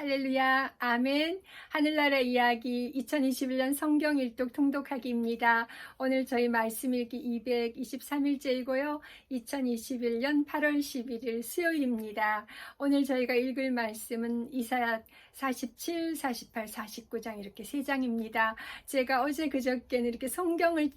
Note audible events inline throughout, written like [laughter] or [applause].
할렐루야, 아멘. 하늘나라 이야기 2021년 성경 일독 통독하기입니다. 오늘 저희 말씀 읽기 223일째이고요. 2021년 8월 11일 수요일입니다. 오늘 저희가 읽을 말씀은 이사야 47, 48, 49장 이렇게 세 장입니다. 제가 어제 그저께는 이렇게 성경을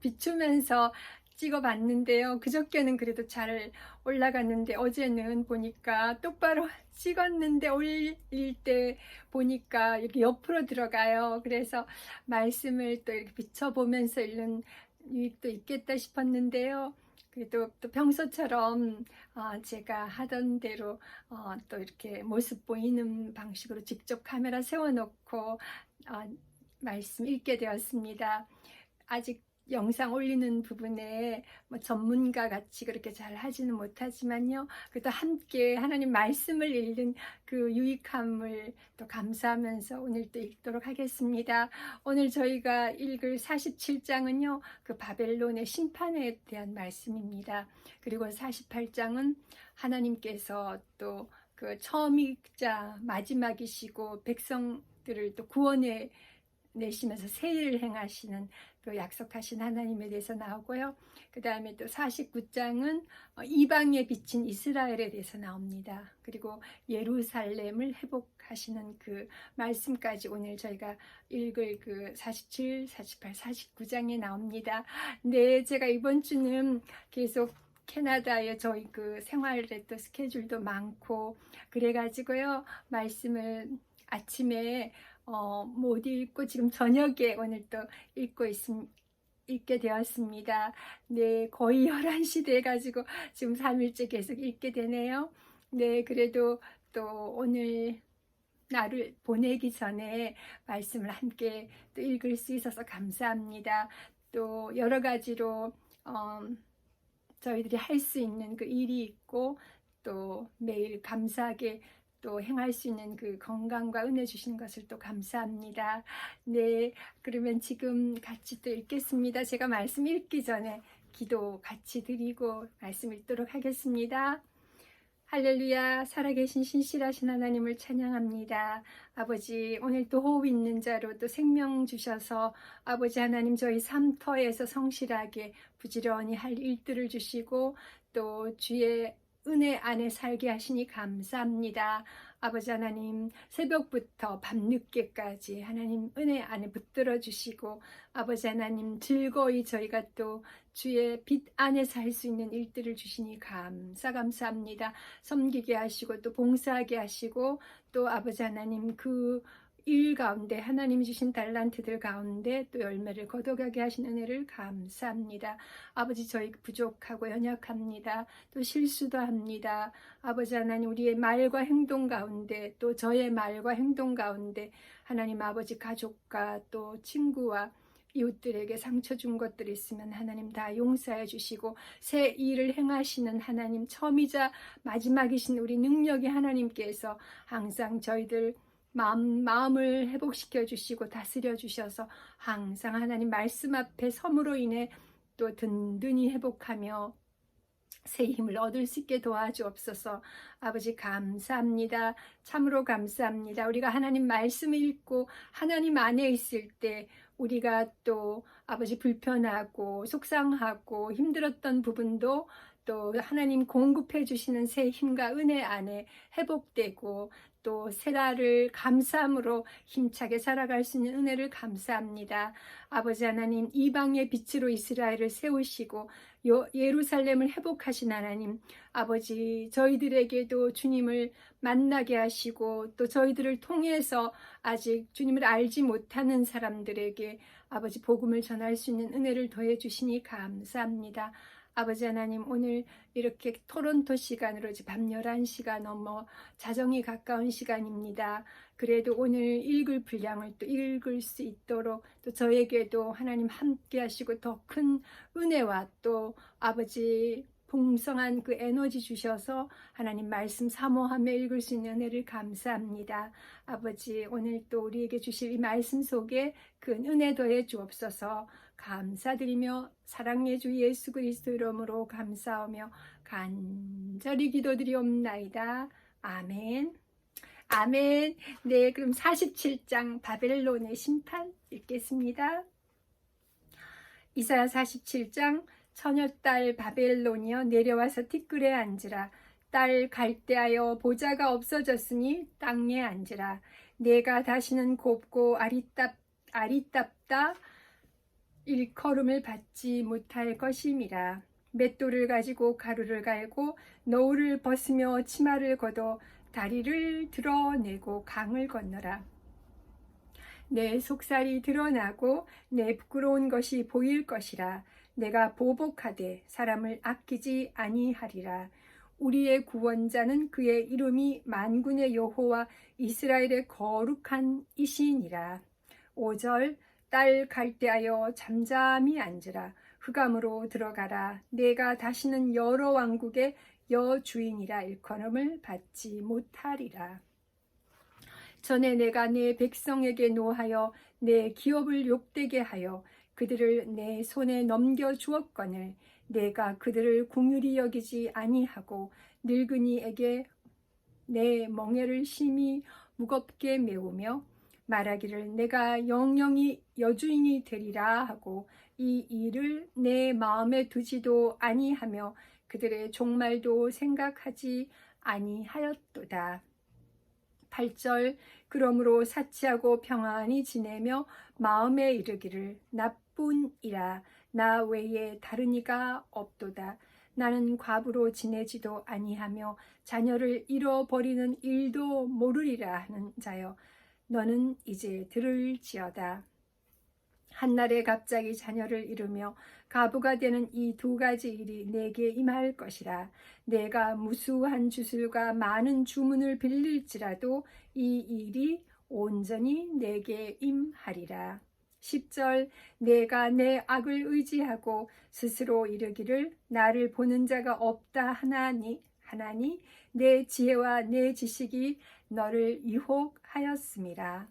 비추면서 찍어봤는데요. 그저께는 그래도 잘 올라갔는데 어제는 보니까 똑바로 [laughs] 찍었는데 올릴 때 보니까 이렇게 옆으로 들어가요. 그래서 말씀을 또 이렇게 비춰보면서 읽는 유익도 있겠다 싶었는데요. 그래도 또 평소처럼 어, 제가 하던 대로 어, 또 이렇게 모습 보이는 방식으로 직접 카메라 세워놓고 어, 말씀 읽게 되었습니다. 아직 영상 올리는 부분에 뭐 전문가 같이 그렇게 잘 하지는 못하지만요. 그래도 함께 하나님 말씀을 읽는 그 유익함을 또 감사하면서 오늘 또 읽도록 하겠습니다. 오늘 저희가 읽을 47장은요. 그 바벨론의 심판에 대한 말씀입니다. 그리고 48장은 하나님께서 또 그 처음이자 마지막이시고 백성들을 또 구원해 내시면서 새 일을 행하시는 그 약속하신 하나님에 대해서 나오고요. 그 다음에 또 49장은 어, 이방에 비친 이스라엘에 대해서 나옵니다. 그리고 예루살렘을 회복하시는 그 말씀까지 오늘 저희가 읽을 그 47, 48, 49장에 나옵니다. 네, 제가 이번 주는 계속 캐나다에 저희 그 생활에 또 스케줄도 많고 그래가지고요 말씀을 아침에 어, 못 읽고 지금 저녁에 오늘 또 읽고 있음, 읽게 되었습니다. 네, 거의 [laughs] 11시 돼가지고 지금 3일째 계속 읽게 되네요. 네, 그래도 또 오늘 나를 보내기 전에 말씀을 함께 또 읽을 수 있어서 감사합니다. 또 여러 가지로 어, 저희들이 할 수 있는 그 일이 있고 또 매일 감사하게 또 행할 수 있는 그 건강과 은혜 주신 것을 또 감사합니다. 네, 그러면 지금 같이 또 읽겠습니다. 제가 말씀 읽기 전에 기도 같이 드리고 말씀 읽도록 하겠습니다. 할렐루야, 살아계신 신실하신 하나님을 찬양합니다. 아버지, 오늘 또 호흡 있는 자로 또 생명 주셔서 아버지 하나님 저희 삶터에서 성실하게 부지런히 할 일들을 주시고 또 주의 은혜 안에 살게 하시니 감사합니다. 아버지 하나님, 새벽부터 밤늦게까지 하나님 은혜 안에 붙들어 주시고, 아버지 하나님, 즐거이 저희가 또 주의 빛 안에 살 수 있는 일들을 주시니 감사, 감사합니다. 섬기게 하시고, 또 봉사하게 하시고, 또 아버지 하나님, 그 일 가운데 하나님이 주신 달란트들 가운데 또 열매를 거둬가게 하신 은혜를 감사합니다. 아버지 저희 부족하고 연약합니다. 또 실수도 합니다. 아버지 하나님 우리의 말과 행동 가운데 또 저의 말과 행동 가운데 하나님 아버지 가족과 또 친구와 이웃들에게 상처 준 것들이 있으면 하나님 다 용서해 주시고 새 일을 행하시는 하나님 처음이자 마지막이신 우리 능력의 하나님께서 항상 저희들 마음, 마음을 회복시켜 주시고 다스려 주셔서 항상 하나님 말씀 앞에 섬으로 인해 또 든든히 회복하며 새 힘을 얻을 수 있게 도와주옵소서. 아버지 감사합니다. 참으로 감사합니다. 우리가 하나님 말씀을 읽고 하나님 안에 있을 때 우리가 또 아버지 불편하고 속상하고 힘들었던 부분도 또 하나님 공급해 주시는 새 힘과 은혜 안에 회복되고 또 세라를 감사함으로 힘차게 살아갈 수 있는 은혜를 감사합니다. 아버지 하나님 이방의 빛으로 이스라엘을 세우시고 예루살렘을 회복하신 하나님 아버지 저희들에게도 주님을 만나게 하시고 또 저희들을 통해서 아직 주님을 알지 못하는 사람들에게 아버지 복음을 전할 수 있는 은혜를 더해 주시니 감사합니다. 아버지 하나님 오늘 이렇게 토론토 시간으로 밤 11시가 넘어 자정이 가까운 시간입니다. 그래도 오늘 읽을 분량을 또 읽을 수 있도록 또 저에게도 하나님 함께 하시고 더 큰 은혜와 또 아버지 풍성한 그 에너지 주셔서 하나님 말씀 사모하며 읽을 수 있는 은혜를 감사합니다. 아버지 오늘 또 우리에게 주실 이 말씀 속에 그 은혜 더해 주옵소서 감사드리며 사랑의 주 예수 그리스도 이름으로 감사하며 간절히 기도드리옵나이다. 아멘. 아멘. 네, 그럼 47장 바벨론의 심판 읽겠습니다. 이사야 47장 처녀 딸 바벨론이여 내려와서 티끌에 앉으라. 딸 갈대하여 보자가 없어졌으니 땅에 앉으라. 내가 다시는 곱고 아리따, 아리따다 일컬음을 받지 못할 것임이라. 맷돌을 가지고 가루를 갈고 노을을 벗으며 치마를 걷어 다리를 드러내고 강을 건너라. 내 속살이 드러나고 내 부끄러운 것이 보일 것이라. 내가 보복하되 사람을 아끼지 아니하리라. 우리의 구원자는 그의 이름이 만군의 여호와 이스라엘의 거룩한 이시니라. 5절 딸 갈대하여 잠잠히 앉으라. 흑암으로 들어가라. 내가 다시는 여러 왕국의 여주인이라 일컬음을 받지 못하리라. 전에 내가 내 백성에게 노하여 내 기업을 욕되게 하여 그들을 내 손에 넘겨 주었거늘 내가 그들을 궁휼히 여기지 아니하고 늙은이에게 내 멍에를 심히 무겁게 메우며 말하기를 내가 영영이 여주인이 되리라 하고 이 일을 내 마음에 두지도 아니하며 그들의 종말도 생각하지 아니하였도다. 8절 그러므로 사치하고 평안히 지내며 마음에 이르기를 나뿐이라 나 외에 다른 이가 없도다. 나는 과부로 지내지도 아니하며 자녀를 잃어버리는 일도 모르리라 하는 자여 너는 이제 들을지어다. 한날에 갑자기 자녀를 잃으며 가부가 되는 이 두 가지 일이 내게 임할 것이라. 내가 무수한 주술과 많은 주문을 빌릴지라도 이 일이 온전히 내게 임하리라. 10절 내가 내 악을 의지하고 스스로 이르기를 나를 보는 자가 없다 하나니 하나니 내 지혜와 내 지식이 너를 유혹하였음이라.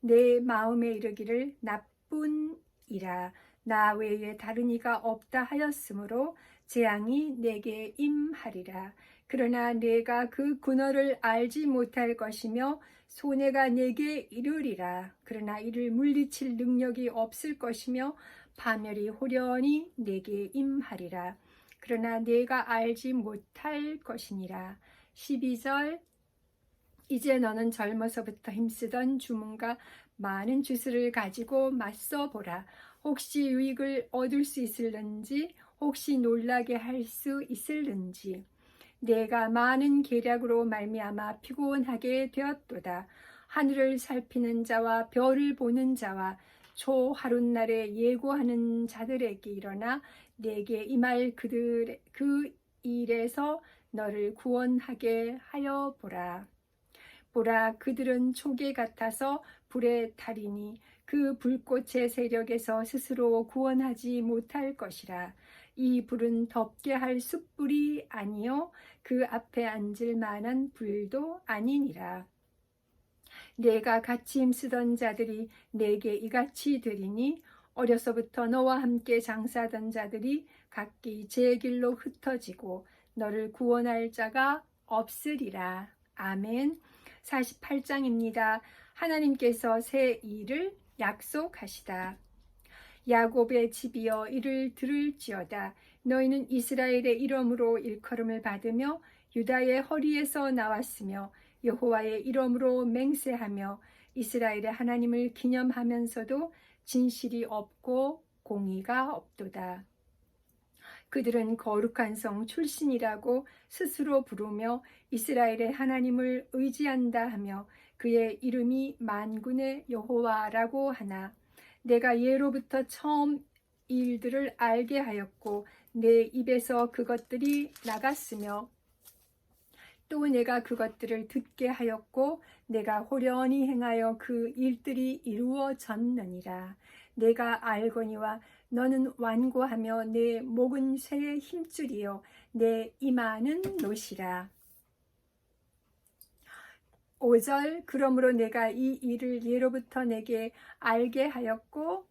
내 마음에 이르기를 나뿐이라 나 외에 다른 이가 없다 하였으므로 재앙이 내게 임하리라. 그러나 내가 그 군어를 알지 못할 것이며 손해가 내게 이르리라. 그러나 이를 물리칠 능력이 없을 것이며 파멸이 호련히 내게 임하리라. 그러나 내가 알지 못할 것이니라. 12절 이제 너는 젊어서부터 힘쓰던 주문과 많은 주술을 가지고 맞서 보라. 혹시 유익을 얻을 수 있을는지, 혹시 놀라게 할 수 있을는지. 내가 많은 계략으로 말미암아 피곤하게 되었도다. 하늘을 살피는 자와 별을 보는 자와 초 하룻날에 예고하는 자들에게 일어나 내게 임할 그들 그 일에서 너를 구원하게 하여 보라. 보라 그들은 초계 같아서 불에 타리니 그 불꽃의 세력에서 스스로 구원하지 못할 것이라. 이 불은 덮게 할 숯불이 아니요 그 앞에 앉을 만한 불도 아니니라. 내가 같이 힘쓰던 자들이 내게 이같이 되리니 어려서부터 너와 함께 장사하던 자들이 각기 제 길로 흩어지고 너를 구원할 자가 없으리라. 아멘. 48장입니다. 하나님께서 새 일을 약속하시다. 야곱의 집이여 이를 들을지어다. 너희는 이스라엘의 이름으로 일컬음을 받으며 유다의 허리에서 나왔으며 여호와의 이름으로 맹세하며 이스라엘의 하나님을 기념하면서도 진실이 없고 공의가 없도다. 그들은 거룩한 성 출신이라고 스스로 부르며 이스라엘의 하나님을 의지한다 하며 그의 이름이 만군의 여호와라고 하나 내가 예로부터 처음 일들을 알게 하였고 내 입에서 그것들이 나갔으며 또 내가 그것들을 듣게 하였고 내가 호련히 행하여 그 일들이 이루어졌느니라. 내가 알거니와 너는 완고하며 내 목은 새의 힘줄이요. 내 이마는 노시라. 5절 그러므로 내가 이 일을 예로부터 내게 알게 하였고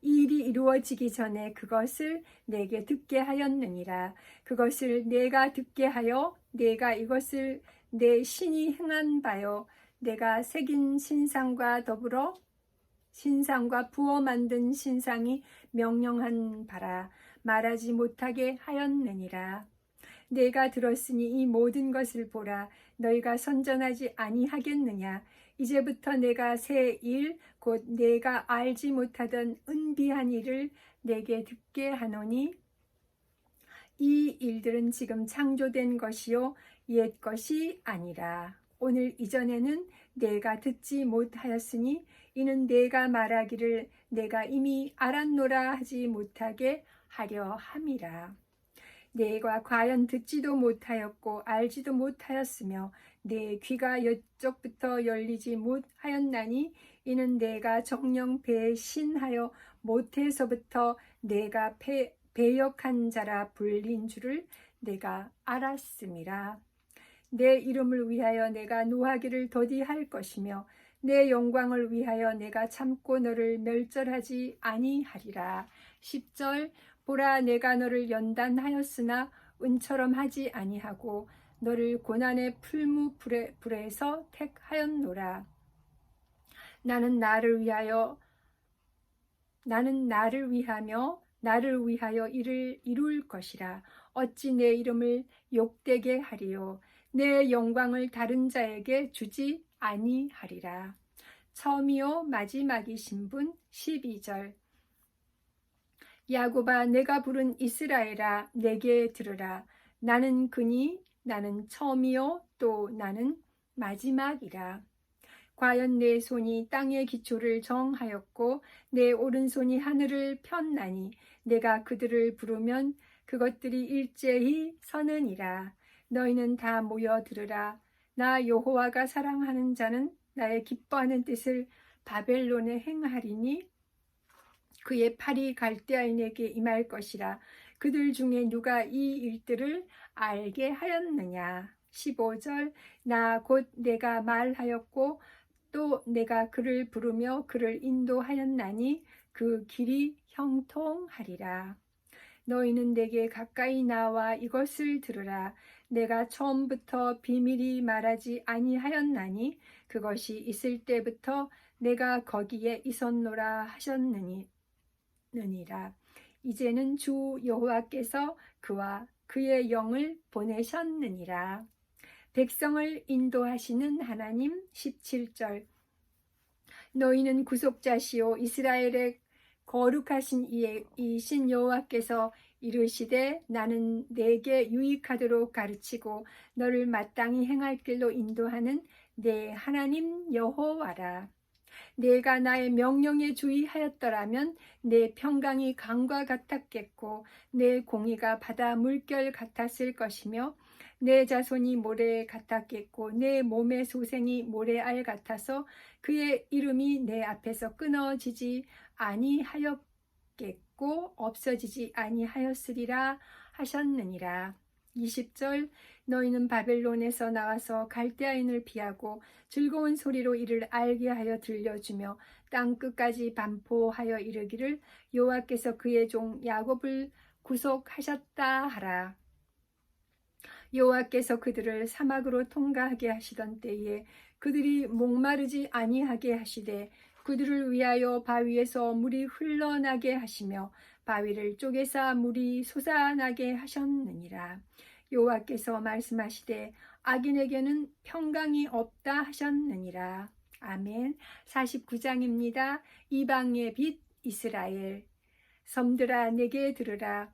이 일이 이루어지기 전에 그것을 내게 듣게 하였느니라. 그것을 내가 듣게 하여 내가 이것을 내 신이 행한 바요. 내가 새긴 신상과 더불어 신상과 부어 만든 신상이 명령한 바라. 말하지 못하게 하였느니라. 내가 들었으니 이 모든 것을 보라. 너희가 선전하지 아니하겠느냐? 이제부터 내가 새 일 곧 내가 알지 못하던 은비한 일을 내게 듣게 하노니 이 일들은 지금 창조된 것이요 옛 것이 아니라. 오늘 이전에는 내가 듣지 못하였으니 이는 내가 말하기를 내가 이미 알았노라 하지 못하게 하려 함이라. 내가 과연 듣지도 못하였고 알지도 못하였으며 내 귀가 여쪽부터 열리지 못하였나니 이는 내가 정령 배신하여 못해서부터 내가 배, 배역한 자라 불린 줄을 내가 알았음이라. 내 이름을 위하여 내가 노하기를 더디할 것이며 내 영광을 위하여 내가 참고 너를 멸절하지 아니하리라. 10절 보라 내가 너를 연단하였으나 은처럼 하지 아니하고 너를 고난의 풀무 불에, 불에서 택하였노라. 나는 나를 위하여 나는 나를 위하며 나를 위하여 이를 이룰 것이라. 어찌 내 이름을 욕되게 하리요? 내 영광을 다른 자에게 주지 아니하리라. 처음이요 마지막이신 분 12절. 야곱아 내가 부른 이스라엘아 내게 들으라. 나는 그니 나는 처음이요 또 나는 마지막이라 과연 내 손이 땅의 기초를 정하였고 내 오른손이 하늘을 폈나니 내가 그들을 부르면 그것들이 일제히 서느니라. 너희는 다 모여 들으라. 나 여호와가 사랑하는 자는 나의 기뻐하는 뜻을 바벨론에 행하리니 그의 팔이 갈대아인에게 임할 것이라. 그들 중에 누가 이 일들을 알게 하였느냐? 15절. 나 곧 내가 말하였고 또 내가 그를 부르며 그를 인도하였나니 그 길이 형통하리라. 너희는 내게 가까이 나와 이것을 들으라. 내가 처음부터 비밀이 말하지 아니하였나니 그것이 있을 때부터 내가 거기에 있었노라 하셨느니 느니라. 이제는 주 여호와께서 그와 그의 영을 보내셨느니라. 백성을 인도하시는 하나님 17절. 너희는 구속자시오. 이스라엘의 거룩하신 이신 여호와께서 이르시되 나는 내게 유익하도록 가르치고 너를 마땅히 행할 길로 인도하는 내 하나님 여호와라. 내가 나의 명령에 주의하였더라면 내 평강이 강과 같았겠고 내 공의가 바다 물결 같았을 것이며 내 자손이 모래 같았겠고 내 몸의 소생이 모래알 같아서 그의 이름이 내 앞에서 끊어지지 아니하였겠고 없어지지 아니하였으리라 하셨느니라. 20절 너희는 바벨론에서 나와서 갈대아인을 피하고 즐거운 소리로 이를 알게 하여 들려주며 땅 끝까지 반포하여 이르기를 여호와께서 그의 종 야곱을 구속하셨다 하라. 여호와께서 그들을 사막으로 통과하게 하시던 때에 그들이 목마르지 아니하게 하시되 그들을 위하여 바위에서 물이 흘러나게 하시며 바위를 쪼개사 물이 솟아나게 하셨느니라. 여호와께서 말씀하시되 악인에게는 평강이 없다 하셨느니라. 아멘. 49장입니다. 이방의 빛 이스라엘. 섬들아 내게 들으라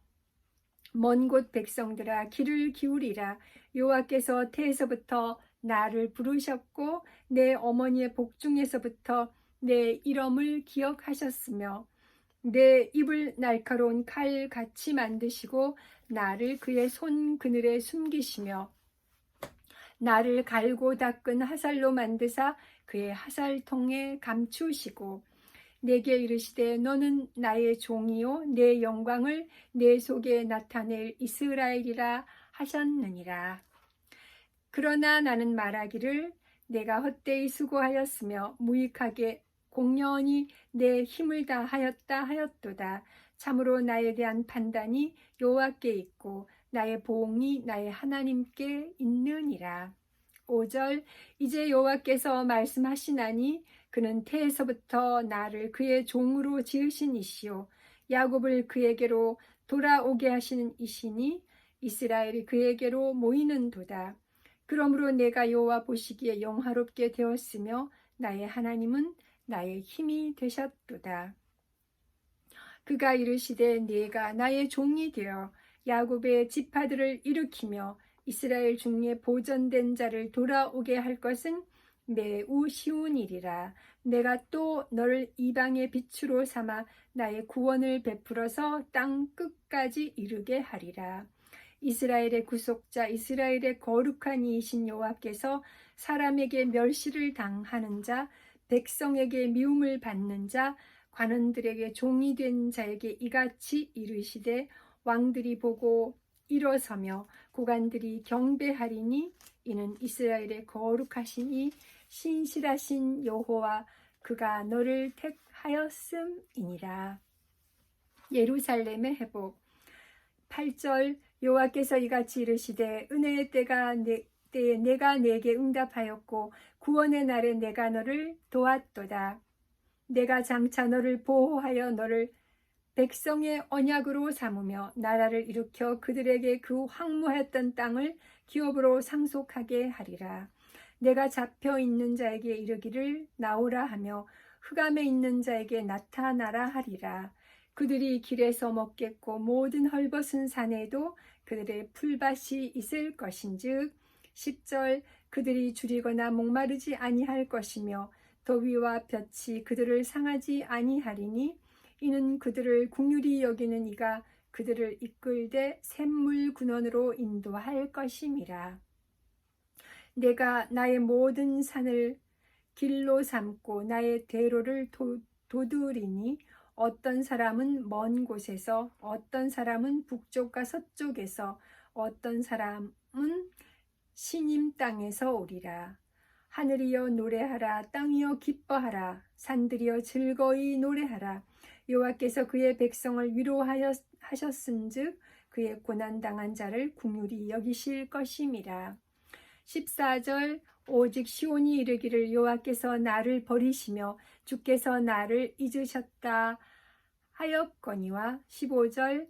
먼 곳 백성들아 귀를 기울이라. 여호와께서 태에서부터 나를 부르셨고 내 어머니의 복중에서부터 내 이름을 기억하셨으며 내 입을 날카로운 칼 같이 만드시고 나를 그의 손 그늘에 숨기시며 나를 갈고 닦은 하살로 만드사 그의 하살통에 감추시고 내게 이르시되 너는 나의 종이요 내 영광을 내 속에 나타낼 이스라엘이라 하셨느니라. 그러나 나는 말하기를 내가 헛되이 수고하였으며 무익하게 공연히 내 힘을 다하였다 하였도다. 참으로 나에 대한 판단이 여호와께 있고 나의 보응이 나의 하나님께 있느니라. 5절 이제 여호와께서 말씀하시나니 그는 태에서부터 나를 그의 종으로 지으신 이시요 야곱을 그에게로 돌아오게 하시는 이시니 이스라엘이 그에게로 모이는도다. 그러므로 내가 여호와 보시기에 영화롭게 되었으며 나의 하나님은 나의 힘이 되셨도다. 그가 이르시되 네가 나의 종이 되어 야곱의 지파들을 일으키며 이스라엘 중에 보존된 자를 돌아오게 할 것은 매우 쉬운 일이라. 내가 또 너를 이방의 빛으로 삼아 나의 구원을 베풀어서 땅 끝까지 이르게 하리라. 이스라엘의 구속자 이스라엘의 거룩한 이이신 여호와께서 사람에게 멸시를 당하는 자 백성에게 미움을 받는 자 관원들에게 종이 된 자에게 이같이 이르시되 왕들이 보고 일어서며 고관들이 경배하리니 이는 이스라엘의 거룩하시니 신실하신 여호와 그가 너를 택하였음이니라. 예루살렘의 회복 8절 여호와께서 이같이 이르시되 은혜의 때가 내, 때에 내가 내게 응답하였고 구원의 날에 내가 너를 도왔도다. 내가 장차 너를 보호하여 너를 백성의 언약으로 삼으며 나라를 일으켜 그들에게 그 황무했던 땅을 기업으로 상속하게 하리라. 내가 잡혀 있는 자에게 이르기를 나오라 하며 흑암에 있는 자에게 나타나라 하리라. 그들이 길에서 먹겠고 모든 헐벗은 산에도 그들의 풀밭이 있을 것인즉 10절 그들이 줄이거나 목마르지 아니할 것이며 더위와 볕이 그들을 상하지 아니하리니 이는 그들을 궁휼히 여기는 이가 그들을 이끌되 샘물 군원으로 인도할 것임이라. 내가 나의 모든 산을 길로 삼고 나의 대로를 도, 도두리니 어떤 사람은 먼 곳에서 어떤 사람은 북쪽과 서쪽에서 어떤 사람은 신임 땅에서 오리라. 하늘이여 노래하라 땅이여 기뻐하라 산들이여 즐거이 노래하라 여호와께서 그의 백성을 위로하셨은즉 그의 고난 당한 자를 궁휼히 여기실 것임이라. 14절 오직 시온이 이르기를 여호와께서 나를 버리시며 주께서 나를 잊으셨다 하였거니와 15절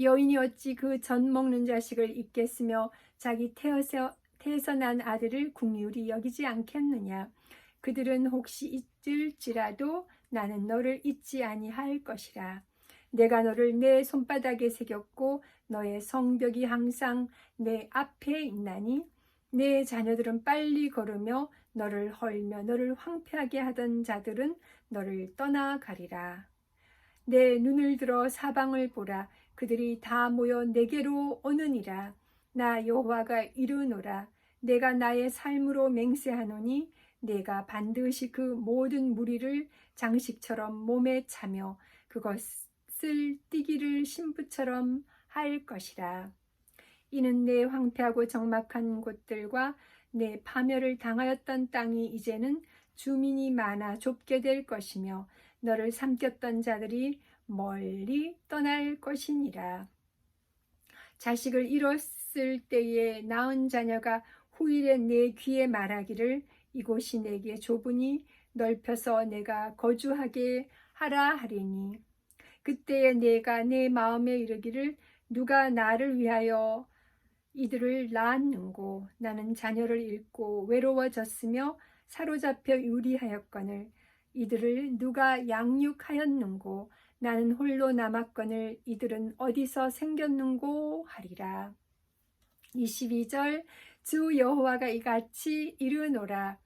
여인이 어찌 그 전 먹는 자식을 잊겠으며 자기 태어서, 태에서 난 아들을 궁휼히 여기지 않겠느냐? 그들은 혹시 잊을지라도 나는 너를 잊지 아니할 것이라 내가 너를 내 손바닥에 새겼고 너의 성벽이 항상 내 앞에 있나니 내 자녀들은 빨리 걸으며 너를 헐며 너를 황폐하게 하던 자들은 너를 떠나가리라. 내 눈을 들어 사방을 보라. 그들이 다 모여 내게로 오느니라. 나 여호와가 이르노라. 내가 나의 삶으로 맹세하노니 내가 반드시 그 모든 무리를 장식처럼 몸에 차며 그것을 띠기를 신부처럼 할 것이라. 이는 내 황폐하고 적막한 곳들과 내 파멸을 당하였던 땅이 이제는 주민이 많아 좁게 될 것이며 너를 삼켰던 자들이 멀리 떠날 것이니라. 자식을 잃었을 때에 낳은 자녀가 후일에 내 귀에 말하기를 이곳이 내게 좁으니 넓혀서 내가 거주하게 하라 하리니. 그때에 내가 내 마음에 이르기를 누가 나를 위하여 이들을 낳았는고? 나는 자녀를 잃고 외로워졌으며 사로잡혀 유리하였거늘. 이들을 누가 양육하였는고? 나는 홀로 남았거늘. 이들은 어디서 생겼는고? 하리라. 22절 주 여호와가 이같이 이르노라.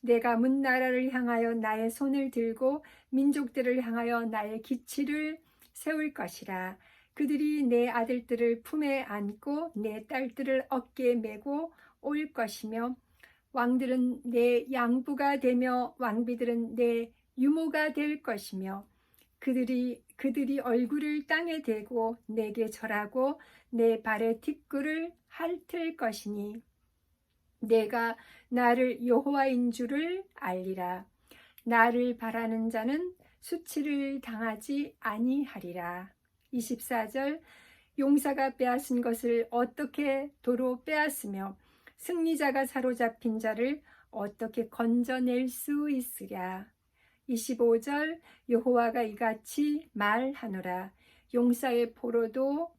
내가 문 나라를 향하여 나의 손을 들고 민족들을 향하여 나의 기치를 세울 것이라. 그들이 내 아들들을 품에 안고 내 딸들을 어깨에 메고 올 것이며 왕들은 내 양부가 되며 왕비들은 내 유모가 될 것이며 그들이 그들이 얼굴을 땅에 대고 내게 절하고 내 발에 티끌을 핥을 것이니 내가 나를 여호와인 줄을 알리라 나를 바라는 자는 수치를 당하지 아니하리라 24절 용사가 빼앗은 것을 어떻게 도로 빼앗으며 승리자가 사로잡힌 자를 어떻게 건져낼 수 있으랴. 25절 여호와가 이같이 말하노라. 용사의 포로도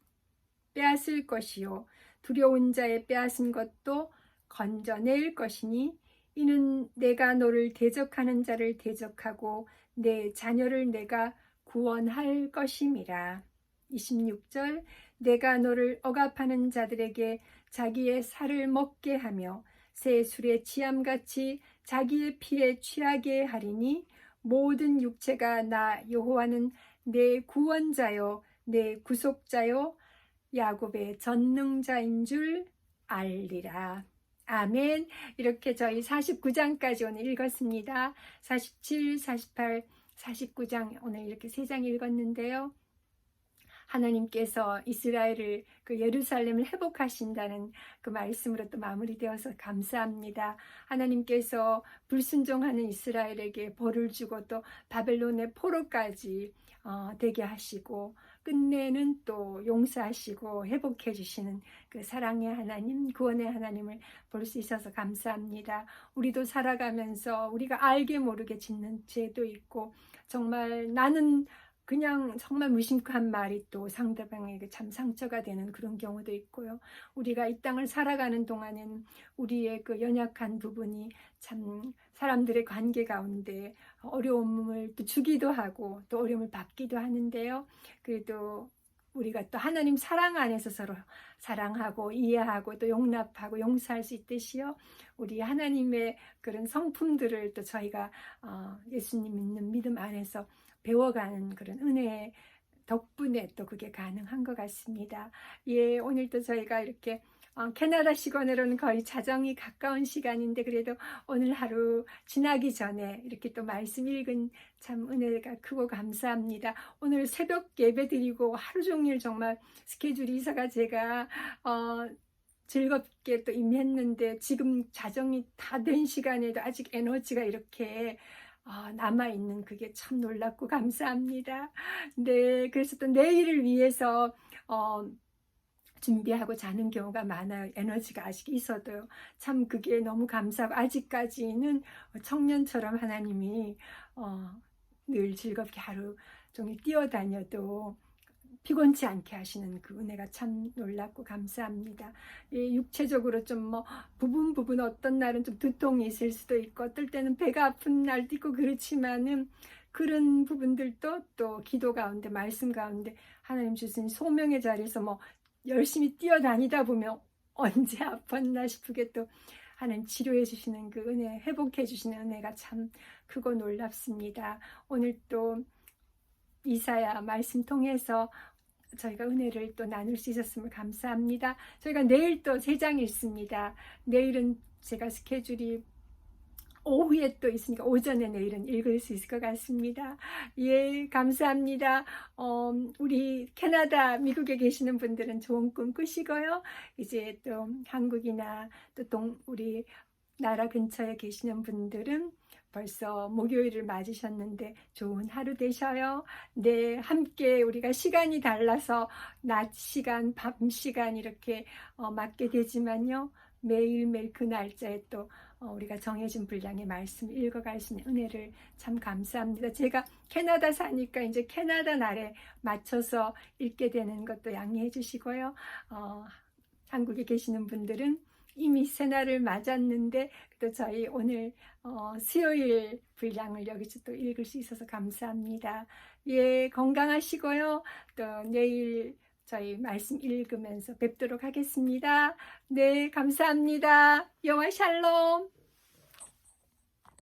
빼앗을 것이요 두려운 자의 빼앗은 것도 건져낼 것이니 이는 내가 너를 대적하는 자를 대적하고 내 자녀를 내가 구원할 것임이라. 26절 내가 너를 억압하는 자들에게 자기의 살을 먹게 하며 새 술에 취함같이 자기의 피에 취하게 하리니 모든 육체가 나 여호와는 내 구원자요 내 구속자요 야곱의 전능자인 줄 알리라. 아멘. 이렇게 저희 49장까지 오늘 읽었습니다. 47, 48, 49장 오늘 이렇게 세 장 읽었는데요. 하나님께서 이스라엘을 그 예루살렘을 회복하신다는 그 말씀으로 또 마무리되어서 감사합니다. 하나님께서 불순종하는 이스라엘에게 벌을 주고 또 바벨론의 포로까지 어, 되게 하시고 끝내는 또 용서하시고 회복해 주시는 그 사랑의 하나님, 구원의 하나님을 볼 수 있어서 감사합니다. 우리도 살아가면서 우리가 알게 모르게 짓는 죄도 있고 정말 나는 그냥 정말 무심한 말이 또 상대방에게 참 상처가 되는 그런 경우도 있고요. 우리가 이 땅을 살아가는 동안에는 우리의 그 연약한 부분이 참 사람들의 관계 가운데 어려움을 또 주기도 하고 또 어려움을 받기도 하는데요. 그래도 우리가 또 하나님 사랑 안에서 서로 사랑하고 이해하고 또 용납하고 용서할 수 있듯이요. 우리 하나님의 그런 성품들을 또 저희가 어, 예수님 믿는 믿음 안에서 배워가는 그런 은혜 덕분에 또 그게 가능한 것 같습니다. 예, 오늘도 저희가 이렇게 어, 캐나다 시간으로는 거의 자정이 가까운 시간인데 그래도 오늘 하루 지나기 전에 이렇게 또 말씀 읽은 참 은혜가 크고 감사합니다. 오늘 새벽 예배 드리고 하루 종일 정말 스케줄이 있어가 제가 어, 즐겁게 또 임했는데 지금 자정이 다 된 시간에도 아직 에너지가 이렇게 아, 남아있는 그게 참 놀랍고 감사합니다. 네, 그래서 또 내일을 위해서, 어, 준비하고 자는 경우가 많아요. 에너지가 아직 있어도요. 참 그게 너무 감사하고, 아직까지는 청년처럼 하나님이, 어, 늘 즐겁게 하루 종일 뛰어다녀도 피곤치 않게 하시는 그 은혜가 참 놀랍고 감사합니다. 예, 육체적으로 좀 뭐 부분 부분 어떤 날은 좀 두통이 있을 수도 있고 어떨 때는 배가 아픈 날도 있고 그렇지만은 그런 부분들도 또 기도 가운데 말씀 가운데 하나님 주신 소명의 자리에서 뭐 열심히 뛰어다니다 보면 언제 아팠나 싶게 또 하나님 치료해 주시는 그 은혜, 회복해 주시는 은혜가 참 크고 놀랍습니다. 오늘 또 이사야 말씀 통해서 저희가 은혜를 또 나눌 수 있었음을 감사합니다. 저희가 내일 또 세 장 읽습니다. 내일은 제가 스케줄이 오후에 또 있으니까 오전에 내일은 읽을 수 있을 것 같습니다. 예, 감사합니다. 어, 우리 캐나다, 미국에 계시는 분들은 좋은 꿈 꾸시고요. 이제 또 한국이나 또 동, 우리 나라 근처에 계시는 분들은 벌써 목요일을 맞으셨는데 좋은 하루 되셔요. 네, 함께 우리가 시간이 달라서 낮 시간, 밤 시간 이렇게 어, 맞게 되지만요. 매일매일 그 날짜에 또 어, 우리가 정해진 분량의 말씀 읽어갈 수 있는 은혜를 참 감사합니다. 제가 캐나다 사니까 이제 캐나다 날에 맞춰서 읽게 되는 것도 양해해 주시고요. 어, 한국에 계시는 분들은 이미 새날을 맞았는데 또 저희 오늘 어, 수요일 분량을 여기서 또 읽을 수 있어서 감사합니다. 예, 건강하시고요. 또 내일 저희 말씀 읽으면서 뵙도록 하겠습니다. 네, 감사합니다. 영화 샬롬.